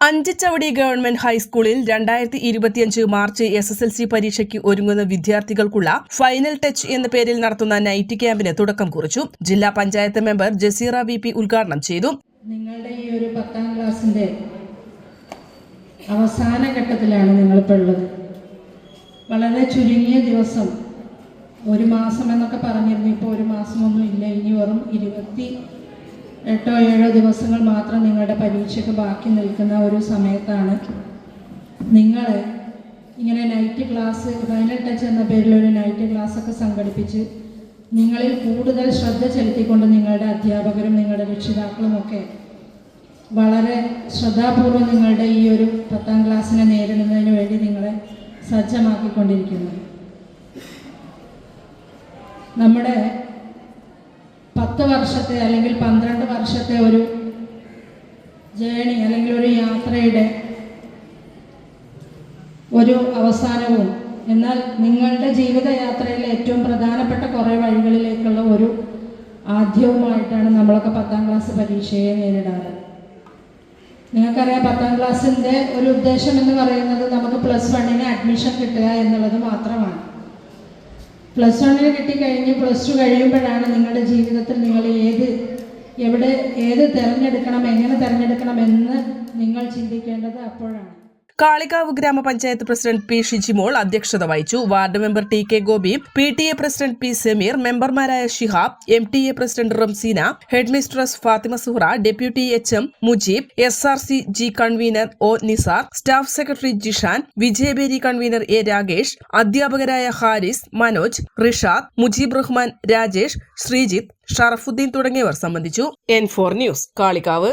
Anchachavadi government ഹൈസ്കൂളിൽ രണ്ടായിരത്തി ഇരുപത്തിയഞ്ച് March S S L C പരീക്ഷയ്ക്ക് ഒരുങ്ങുന്ന വിദ്യാർത്ഥികൾക്കുള്ള ഫൈനൽ ടച്ച് എന്ന പേരിൽ നടത്തുന്ന നൈറ്റ് ക്യാമ്പിന് തുടക്കം കുറിച്ചു. ജില്ലാ panchayat member Jaseera V P ഉദ്ഘാടനം ചെയ്തു. നിങ്ങളുടെ ഈ ഒരു പത്താം ക്ലാസിന്റെ അവസാന ഘട്ടത്തിലാണ് നിങ്ങളിപ്പോൾ ഉള്ളത്. വളരെ ചുരുങ്ങിയ ദിവസം ഒരു മാസം എന്നൊക്കെ പറഞ്ഞിരുന്നു. ഇപ്പോൾ ഒരു മാസമൊന്നും ഇല്ല. ഇനി വെറും ഇരുപത്തി എട്ടോ ഏഴോ ദിവസങ്ങൾ മാത്രം നിങ്ങളുടെ പരീക്ഷയ്ക്ക് ബാക്കി നിൽക്കുന്ന ഒരു സമയത്താണ് നിങ്ങൾ ഇങ്ങനെ നൈറ്റ് ക്ലാസ് ടച്ച് എന്ന പേരിൽ ഒരു നൈറ്റ് ക്ലാസ് ഒക്കെ സംഘടിപ്പിച്ച് നിങ്ങളിൽ കൂടുതൽ ശ്രദ്ധ ചെലുത്തിക്കൊണ്ട് നിങ്ങളുടെ അധ്യാപകരും നിങ്ങളുടെ രക്ഷിതാക്കളും ഒക്കെ വളരെ ശ്രദ്ധാപൂർവം നിങ്ങളുടെ ഈ ഒരു പത്താം ക്ലാസ്സിനെ നേരിടുന്നതിന് വേണ്ടി നിങ്ങളെ സജ്ജമാക്കിക്കൊണ്ടിരിക്കുന്നു. നമ്മുടെ പത്ത് വർഷത്തെ അല്ലെങ്കിൽ പന്ത്രണ്ട് വർഷത്തെ ഒരു ജേണി അല്ലെങ്കിൽ ഒരു യാത്രയുടെ ഒരു അവസാനവും എന്നാൽ നിങ്ങളുടെ ജീവിതയാത്രയിലെ ഏറ്റവും പ്രധാനപ്പെട്ട കുറേ വഴികളിലേക്കുള്ള ഒരു ആദ്യവുമായിട്ടാണ് നമ്മളൊക്കെ പത്താം ക്ലാസ് പരീക്ഷയെ നേരിടാറ്. നിങ്ങൾക്കറിയാം പത്താം ക്ലാസ്സിന്റെ ഒരു ഉദ്ദേശം എന്ന് പറയുന്നത് നമുക്ക് പ്ലസ് വണ്ണിന് അഡ്മിഷൻ കിട്ടുക എന്നുള്ളത് മാത്രമാണ്. പ്ലസ് വണ്ണിന് കിട്ടിക്കഴിഞ്ഞ് പ്ലസ് ടു കഴിയുമ്പോഴാണ് നിങ്ങളുടെ ജീവിതത്തിൽ നിങ്ങൾ ഏത് എവിടെ ഏത് തിരഞ്ഞെടുക്കണം എങ്ങനെ തിരഞ്ഞെടുക്കണം എന്ന് നിങ്ങൾ ചിന്തിക്കേണ്ടത് അപ്പോഴാണ്. കാളികാവ് ഗ്രാമപഞ്ചായത്ത് പ്രസിഡന്റ് പി ഷിജിമോൾ അധ്യക്ഷത വഹിച്ചു. Ward member T K Gopi P T A president P Sameer മെമ്പർമാരായ Shihab M T A president Ramseena head mistress Fathima Suhra deputy H M Mujeeb S R C G convener O Nisar staff secretary Jishan Vijayabheri convener A Rakesh അധ്യാപകരായ ഹാരിസ് മനോജ് റിഷാദ് മുജീബ് റഹ്മാൻ രാജേഷ് ശ്രീജിത്ത് ഷറഫുദ്ദീൻ തുടങ്ങിയവർ സംബന്ധിച്ചു. N four news Kalikavu.